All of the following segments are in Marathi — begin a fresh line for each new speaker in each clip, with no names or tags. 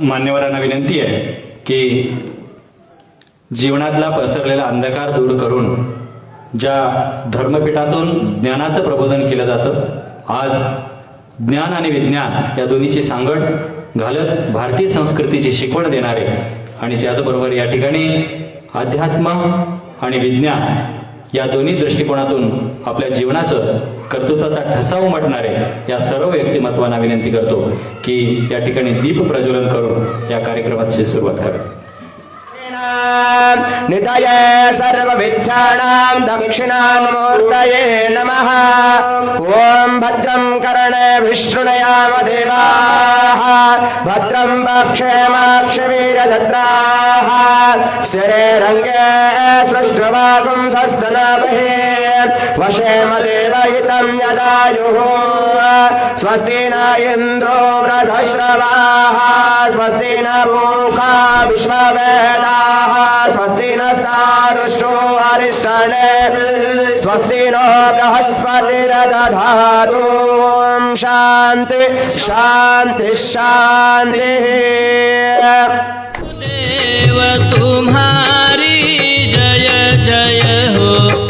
मान्यवरांना विनंती आहे की जीवनातला पसरलेला अंधकार दूर करून ज्या धर्मपीठातून ज्ञानाचं प्रबोधन केलं जातं आज ज्ञान आणि विज्ञान या दोन्हीची सांगड घालत भारतीय संस्कृतीची शिकवण देणारे आणि त्याचबरोबर या ठिकाणी अध्यात्म आणि विज्ञान या दोन्ही दृष्टिकोनातून आपल्या जीवनाचं कर्तृत्वाचा ठसा उमटणारे या सर्व व्यक्तिमत्वांना विनंती करतो की या ठिकाणी दीप प्रज्वलन करून या कार्यक्रमाची सुरुवात करा.
निधय सर्वविच्छाणां दक्षिणान्मूर्तये नमः ॐ भद्रं कर्णे विष्णुनयाम देवाः भद्रं पक्षेमाक्षवीरदत्राः स्थिरे रङ्गे सृष्टवागुं सस्तनाभिः वशेम देवहितं यदायुः स्वस्ति न इन्द्रो वृधश्रवाः स्वस्ति न मूखा विश्ववेदाः स्वस्ति न स्तारुष्टो अरिष्टने स्वस्ति नो बृहस्पतिरदधातु शान्ति शान्ति शान्तिः।
देव तुम्हारी जय जय हो।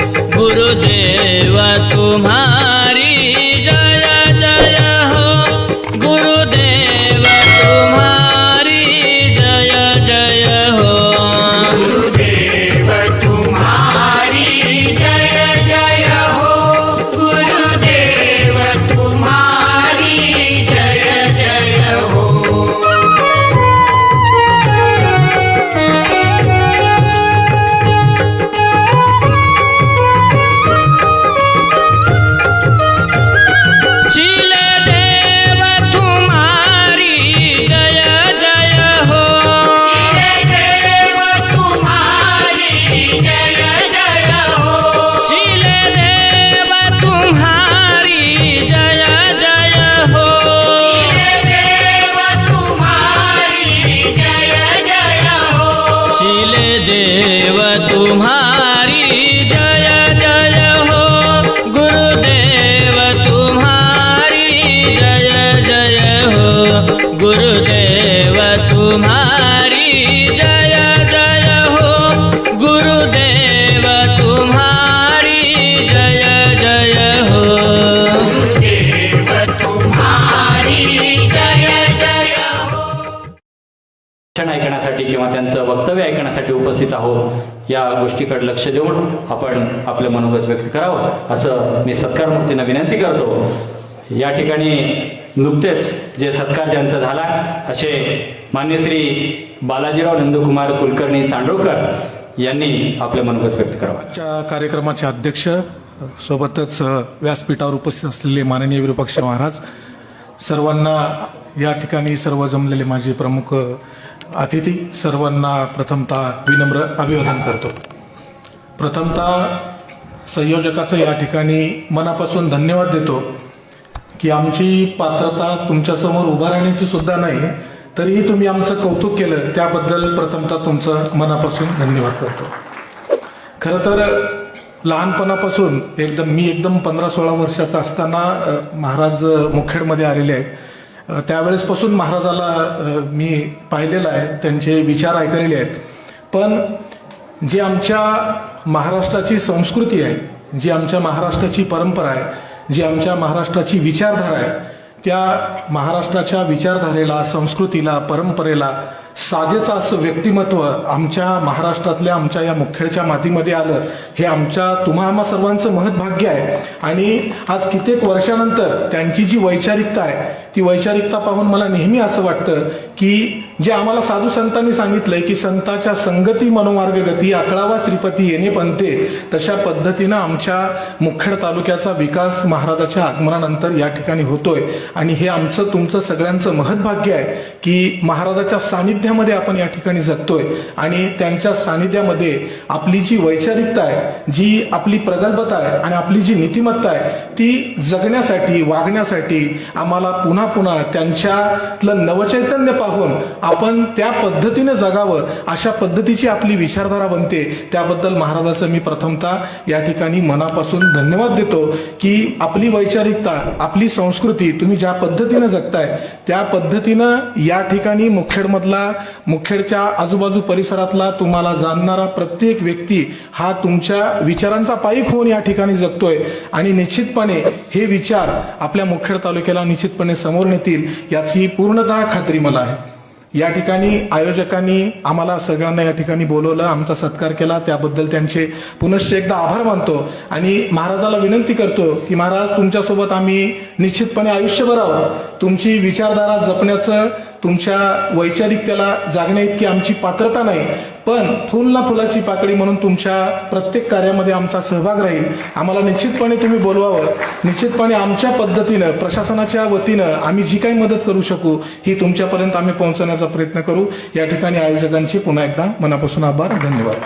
किंवा त्यांचं वक्तव्य ऐकण्यासाठी उपस्थित आहोत या गोष्टीकडे लक्ष देऊन आपण आपलं मनोगत व्यक्त करावं असं मी सत्कारमूर्तींना विनंती करतो. या ठिकाणी नुकतेच जे सत्कार ज्यांचा झाला असे मान्य श्री बालाजीराव नंदकुमार कुलकर्णी चांडोळकर यांनी आपलं मनोगत व्यक्त करावं.
आजच्या कार्यक्रमाचे अध्यक्ष सोबतच व्यासपीठावर उपस्थित असलेले माननीय विरूपक्ष महाराज सर्वांना या ठिकाणी सर्व जमलेले माझे प्रमुख अतिथी सर्वांना प्रथमतः विनम्र अभिवादन करतो. प्रथमतः संयोजकाचं या ठिकाणी मनापासून धन्यवाद देतो की आमची पात्रता तुमच्यासमोर उभा राहण्याची सुद्धा नाही तरीही तुम्ही आमचं कौतुक केलं त्याबद्दल प्रथमतः तुमचं मनापासून धन्यवाद करतो. खरं तर लहानपणापासून एकदम मी एकदम पंधरा सोळा वर्षाचा असताना महाराज मुखेडमध्ये आलेले आहेत. त्यावेळेसपासून महाराजाला मी पाहिलेलं आहे त्यांचे विचार ऐकलेले आहेत. पण जी आमच्या महाराष्ट्राची संस्कृती आहे जी आमच्या महाराष्ट्राची परंपरा आहे जी आमच्या महाराष्ट्राची विचारधारा आहे त्या महाराष्ट्राच्या विचारधारेला संस्कृतीला परंपरेला साजेचं असं व्यक्तिमत्व आमच्या महाराष्ट्रातल्या आमच्या या मुखेडच्या मातीमध्ये आलं हे आमच्या तुम्हा आम्हा सर्वांचं महत् भाग्य आहे. आणि आज कित्येक वर्षानंतर त्यांची जी वैचारिकता आहे ती वैचारिकता पाहून मला नेहमी असं वाटतं की जे आम्हाला साधू संतांनी सांगितलंय की संताच्या संगती मनोमार्ग गती अकळावा श्रीपती येणे पंते तशा पद्धतीनं आमच्या मुखेड तालुक्याचा विकास महाराजाच्या आगमनानंतर या ठिकाणी होतोय. आणि हे आमचं तुमचं सगळ्यांचं महत्भाग्य आहे की महाराजाच्या सानिध्यात सानिध्यामध्ये आपण या ठिकाणी जगतोय आणि त्यांच्या सानिध्यामध्ये आपली जी वैचारिकता आहे जी आपली प्रगल्भता आहे आणि आपली जी नीतिमत्ता आहे ती जगण्यासाठी वागण्यासाठी आम्हाला पुन्हा पुन्हा त्यांच्यातलं नवचैतन्य पाहून आपण त्या पद्धतीने जगावं अशा पद्धतीची आपली विचारधारा बनते. त्याबद्दल महाराजाचं मी प्रथमतः या ठिकाणी मनापासून धन्यवाद देतो की आपली वैचारिकता आपली संस्कृती तुम्ही ज्या पद्धतीनं जगताय त्या पद्धतीनं या ठिकाणी मुखेडमधला मुखेडच्या आजूबाजू परिसरातला तुम्हाला जाणणारा प्रत्येक व्यक्ती हा तुमच्या विचारांचा पायीक होऊन या ठिकाणी जगतोय. आणि निश्चितपणे हे विचार आपल्या मुखेड तालुक्याला निश्चितपणे समोर नेतील याची पूर्णतः खात्री मला आहे. या ठिकाणी आयोजकांनी आम्हाला सगळ्यांना या ठिकाणी बोलवलं आमचा सत्कार केला. त्याबद्दल त्यांचे पुनश्च एकदा आभार मानतो आणि महाराजाला विनंती करतो की महाराज तुमच्यासोबत आम्ही निश्चितपणे आयुष्यभर आहोत. तुमची विचारधारा जपण्याचं तुमच्या वैचारिकतेला जागण्या इतकी आमची पात्रता नाही. पण फुल ना फुलाची पाकळी म्हणून तुमच्या प्रत्येक कार्यामध्ये आमचा सहभाग राहील. आम्हाला निश्चितपणे तुम्ही बोलवावं. निश्चितपणे आमच्या पद्धतीनं प्रशासनाच्या वतीनं आम्ही जी काही मदत करू शकू ही तुमच्यापर्यंत आम्ही पोहोचवण्याचा प्रयत्न करू. या ठिकाणी आयोजकांचे पुन्हा एकदा मनापासून आभार धन्यवाद.